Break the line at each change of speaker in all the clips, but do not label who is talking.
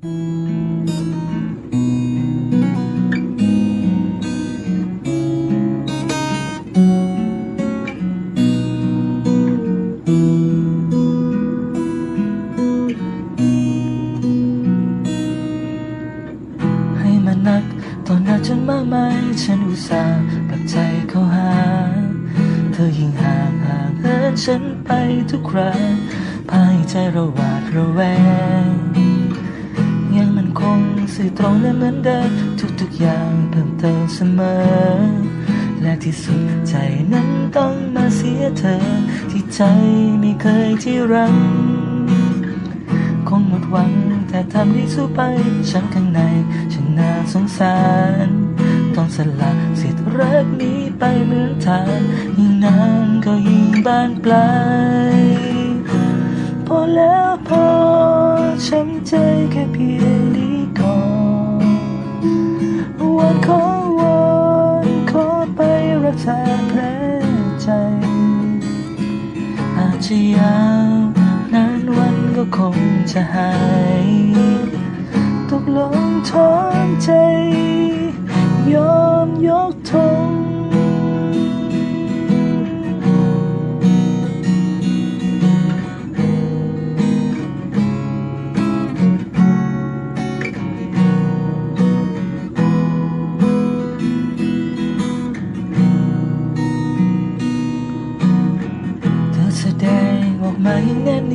ให้มันนักตอนนักจนมากมายฉันอุตส่าห์ปักใจเข้าหา เธอยิ่งห่างห่างเหินฉันไปทุกครั้งภายใจราหวาดระแวง คงสื่อตรงและเหมือนเดิมทุกๆอย่างเพิ่มเติมเสมอ และที่สุดใจนั้นต้องมาเสียเธอ ที่ใจไม่เคยที่รักคงหมดหวังแต่ทำไดีสู้ไปฉันข้างในฉันน่าสงสาร ต้องสละสิทธิ์รักนี้ไปเหมือนทางยิ่งนานก็ยิ่งบานปลายพอแล้วพอช้ำใจแค่เพียง ขอวอนขอไปรักษาแผลใจ อาจจะยาวนานวันก็คงจะหาย ตกลงถอนใจ ยอมยกโทษ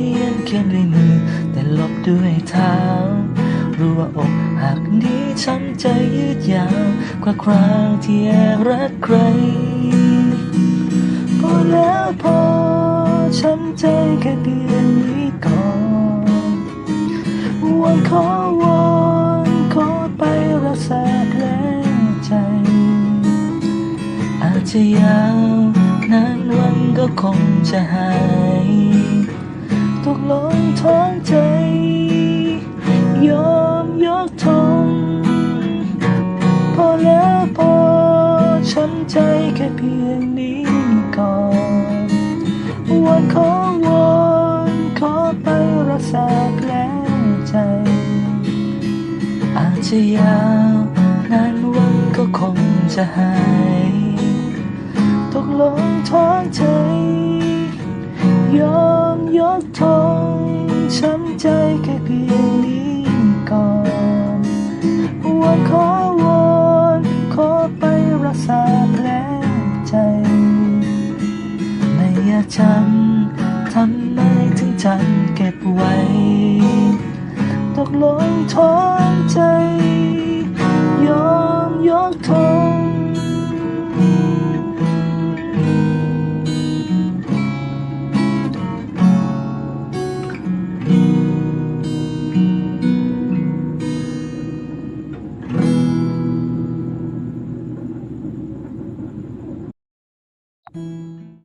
ยนเนียนเขียนด้วยมือ แต่ลบด้วยเท้า รู้ว่าอกหักนี้ช้ำใจยืดยาวกว่าคราวที่แอบรักใคร พอแล้วพอช้ำใจแค่เพียงนี้ก่อนวอนขอวอนขอไปรักษาแผลใจ อาจจะยาวนานวันก็คงจะหาย ลงท้องใจ ยอมยกธงพอแล้วพอช้ำใจแค่เพียงนี้ก่อนวอนขอวอนขอไปรักษาแผลใจ อาจจะยาวนานวันก็คงจะหายตกลงท้องใจย ไม่อยากจำทำไมถึงจำเก็บไว้ ตกลงท้อ